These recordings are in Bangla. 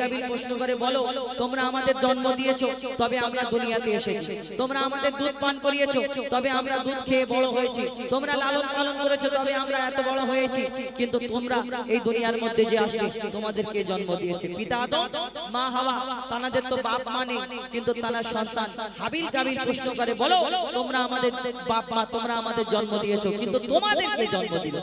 কাবিল প্রশ্ন করে বলো তোমরা আমাদের জন্ম দিয়েছ তবে আমরা দুনিয়াতে এসেছি। তোমরা আমাদের দুধ পান করিয়েছো তবে আমরা দুধ খেয়ে বড় হয়েছি। তোমরা লালন পালন করেছ তবে আমরা এত বড় হয়েছি। কিন্তু তোমরা এই দুনিয়ার মধ্যে যে আসলে তোমাদেরকে জন্ম দিয়েছে। পিতা আদম মা হাওয়া তানাদের তো বাপ মানে কিন্তু তানার সন্তান। হাবিল কাবিল প্রশ্ন করে বলো তোমরা আমাদের বাপ মা তোমরা আমাদের জন্ম দিয়েছ কিন্তু তোমাদেরকে জন্ম দিল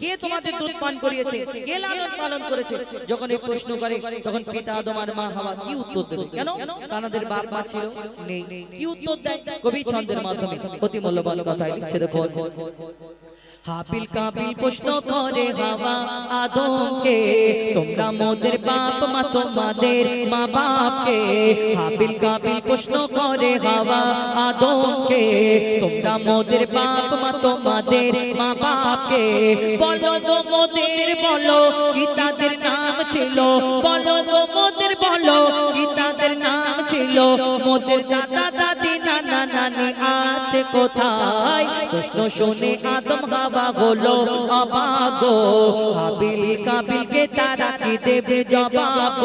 কে তোমাদের দুধ পান করিয়েছে কে লালন পালন করেছে যখন এই প্রশ্ন করে তখন আদম আর মা হাওয়া কি উত্তর দেবে? কেন? তানাদের বাপ মা ছিল? নেই। কি উত্তর দেয়? কবি ছন্দের মাধ্যমে। অতি মূল্যবান কথা লিখছে, দেখো। হাবিল কাবিল প্রশ্ন করে, হাওয়া আদমকে, তোমরা মোদের বাপ মা, তোমাদের মা বাপকে হাবিল কাবিল প্রশ্ন করে, হাওয়া আদমকে, তোমরা মোদের বাপ মা, তোমাদের মা বাপকে বলো গো মোদের, বলো, কি তাদের ছিল। বলো গো মোদের, বলো কি তাদের নাম ছিল? মোদের দাদা, দাদি, নানা, নানি আছে কোথায়? প্রশ্ন শুনে আদম হাওয়া হলো অবাগো হাবিল কাবিলকে তারা কি দেবে জবাব?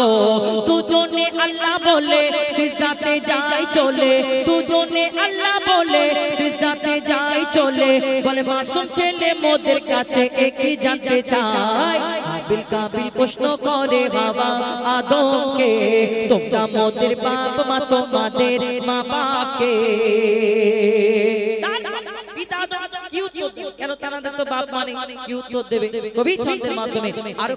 দুজনে আল্লাহ বলে সিজাতে যায় চলে। দুজনে আল্লাহ বলে সিজাতে যায় চলে। বলে, মাসুম ছেলে মোদের কাছে একই জানতে চায়? হাবিল কাবিল প্রশ্ন করে হাওয়া আদমকে, তোমরা মোদের বাপ মা তোমাদের মা বাপকে মানে? আরও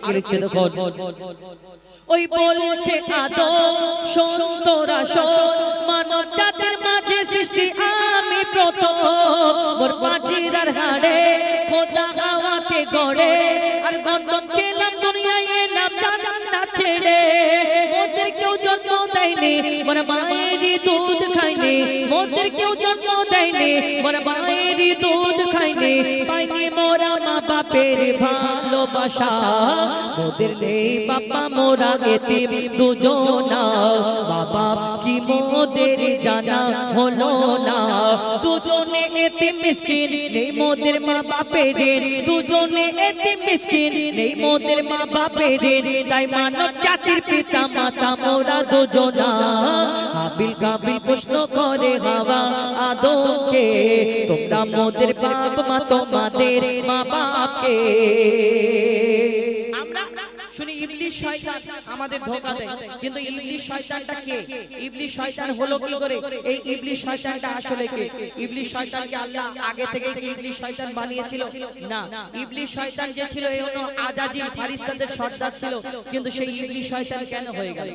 ওই বলছে আদম, শোন তোরা মোর পাজিরার হাড়ে, খোদা হাওয়াকে গড়ে। আর গন্ধন খেলাম দুনিয়ায়, এলাম জান্নাত ছেড়ে। মোদের কেউ যত্ন দেয়নি, মোর মায়েরই দুধ খাইনি মোদের কেউ যত্ন দেয়নি, মোর মায়েরই দুধ খাইনি পাইনি মোরা মা বাপের ভালোবাসা। মোদের নেই বাবা মোরা এতিম দুজনা। বাবা কি মোদের জানা হলো? দুজনে এতিম মিসকিন, নেই মোদের মা বাপের দুজনে এতিম মিসকিন, নেই মোদের মা বাপের তাই মানব জাতির পিতা, মাতা, মোরা দুজনা হাবিল কাবিল প্রশ্ন করে হাওয়া আদমকে, তোমরা মোদের বাপ মা তোমাদের মা বাপকে। শুনি ইবলিশ শয়তান আমাদের ধোকা দেয়। কিন্তু ইবলিশ শয়তানটা কে? ইবলিশ শয়তান হলো কি করে? এই ইবলিশ শয়তানটা আসলে কে? ইবলিশ শয়তানকে আল্লাহ আগে থেকে কি ইবলিশ শয়তান বানিয়েছিল? না। ইবলিশ শয়তান যে ছিল এই হলো আজাজিল ফারিস্তাদের সর্দার ছিল। কিন্তু সেই ইবলিশ শয়তান কেন হয়ে গেল?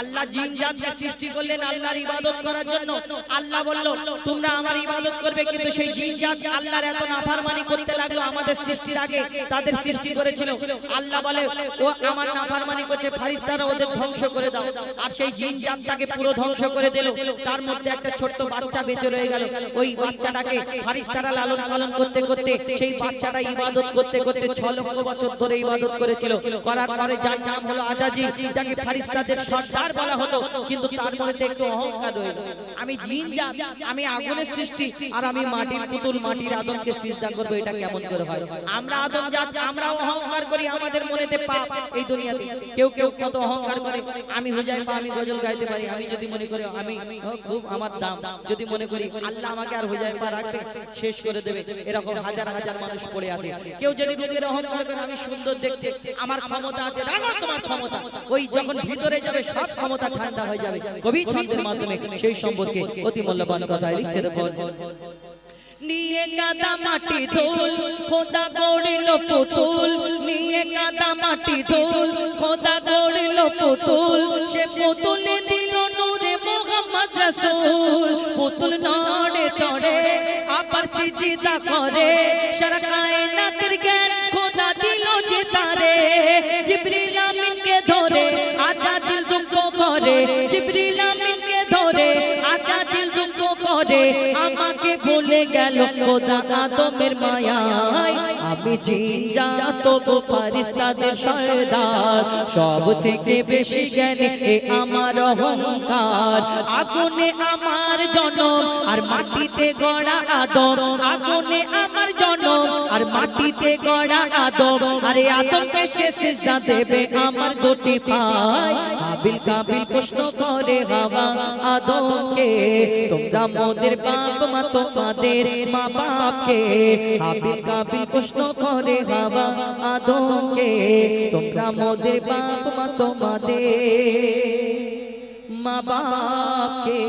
আল্লাহ জিন জাতকে সৃষ্টি করলেন আল্লাহর ইবাদত করার জন্য। আল্লাহ বলল তোমরা আমার ইবাদত করবে কিন্তু সেই জিন জাত আল্লাহর এত নাফরমানি করতে লাগল আমাদের সৃষ্টির আগে। তাদের সৃষ্টি করেছিল। আল্লাহ বলে ও আমার নাফরমানি করছে, ফারিস্তারা ওদের ধ্বংস করে দাও। আর সেই জিন জাতটাকে পুরো ধ্বংস করে দিল। তার মধ্যে একটা ছোট্ট বাচ্চা বেঁচে রয়ে গেল। ওই বাচ্চাটাকে ফারিস্তারা লালন পালন করতে করতে, সেই বাচ্চাটা ইবাদত করতে করতে ছ লক্ষ বছর ধরে ইবাদত করেছিল। করার পরে যার নাম হলো আজাজি, যাকে ফারিস্তাদের সর্দার বলা হতো, কিন্তু তার মধ্যে একটু অহংকার রইল। আমি জিন জাত, আমি আগুনের সৃষ্টি, আর আমি মাটির পুতুল, মাটির আদমকে সিজদা করব, এটা কেমন করে হয়? আমরা আদম জাত, আমরাও অহংকার করি, আমাদের মনেতে পাপ। এই দুনিয়াতে। কেউ কেউ কত অহংকার করে, আমি হুজাই পা আমি গজল গাইতে পারি, আমি যদি মনে করি আমি খুব আমার দাম। যদি মনে করি আল্লাহ আমাকে আর হুজাই পা রাখবে, শেষ করে দেবে। এরকম হাজার হাজার মানুষ পড়ে আছে। কেউ যদি রূপের অহংকার করে, আমি সুন্দর দেখতে, আমার ক্ষমতা আছে রাখো তোমার ক্ষমতা। ওই যখন ভিতরে যাবে, সব ক্ষমতা ঠান্ডা হয়ে যাবে। কবি ছন্দের মাধ্যমে সেই সম্পর্কে অতি মূল্যবান কথা লিখছে দেখো। নিয়ে কাদা মাটি ধুল, খোদা গড়িল পুতুল কাদা মাটি ধুল, খোদা গড়িল পুতুল, সে পুতুলে দিল নূরে মোহাম্মদ রাসূল। পুতুল নড়ে চড়ে, আবার সিজদা করে, সারা কায়নাতের জ্ঞান খোদা দিল যে তারে। জিবরিল আমিনকে ধরে, আজাজিল দুঃখ করে, জিবরিল আমিনকে ধরে, আজাজিল দুঃখ করে, আমাকে ভুলে গেল খোদা আদমের আমি জিন জাত ফারিস্তাদের সর্দার। সব থেকে বেশি জ্ঞানী আমার অহংকার। আগুনে আমার জনম আর মাটিতে গড়া আদম। আগুনে আমার জনম, আর মাটিতে গড়া আদম। আরে আদমকে সে সিজদা দেবে আমার দুটি পায়। কাবিল কাবিল প্রশ্ন করে হাওয়া আদমকে, তোমরা মোদের বাপ মা তোমাদের মা বাপকে কাবিল কাবিল প্রশ্ন করে হাওয়া আদমকে, তোমরা মোদের বাপ মা তোমাদের মা বাপকে